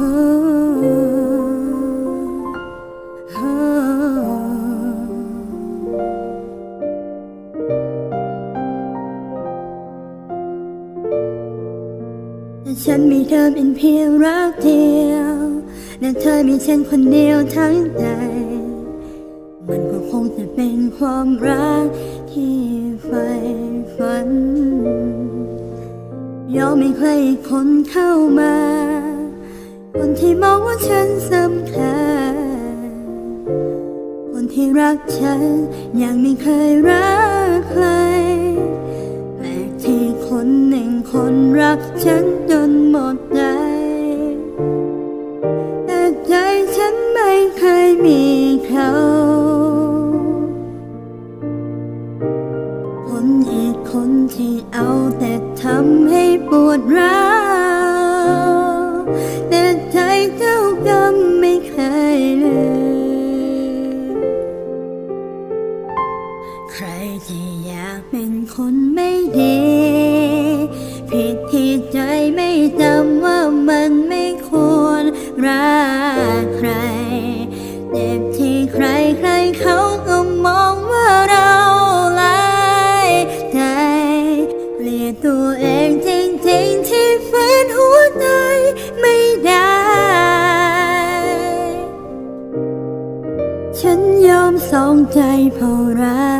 แต่ฉันมีเธอเป็นเพียงรักเดียวและเธอมีฉันคนเดียวทั้งใจ มันก็คงจะเป็นความรักที่ใฝ่ฝัน ยอมให้ใครคนเข้ามา คนที่มองว่าฉันสำคัญ คนที่รักฉันยังไม่เคยรักใครแปลกที่คนหนึ่งคนรักฉันจนหมดใจแต่ใจฉันไม่เคยมีเขาคนอีกคนที่เอาแต่ทำให้ปวดร้าว ใครที่อยากเป็นคนไม่ดี ผิดที่ใจไม่จำว่ามันไม่ควรรักใคร เจ็บที่ใครใครเขาก็มองว่าเราลายใจเกลียดตัวเองจริงๆที่ฝืนหัวใจไม่ได้ ฉันยอมสองใจเพราะรัก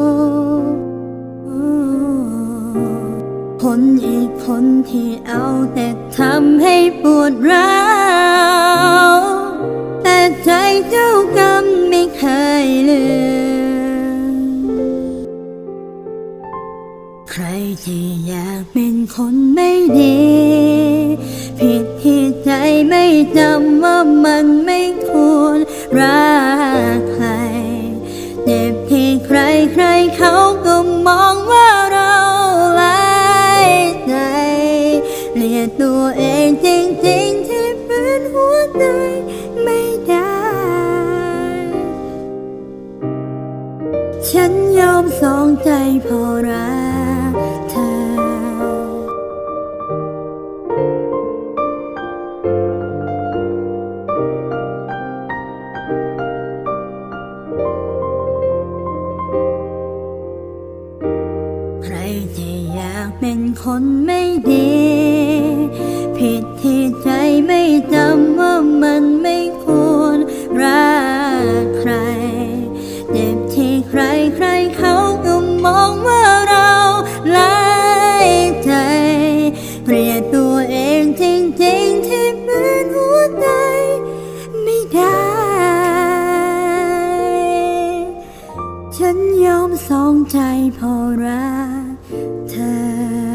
คนอีกคนที่เอาแต่ทำให้ปวดร้าวแต่ใจเจ้ากรรมไม่เคยลืม ใครที่อยากเป็นคนไม่ดี ผิดที่ใจไม่จำว่ามันไม่ควรรัก สองใจพอรักเธอ ใครที่อยากเป็นคนไม่ดี ผิดที่จะ สองใจพอรักเธอ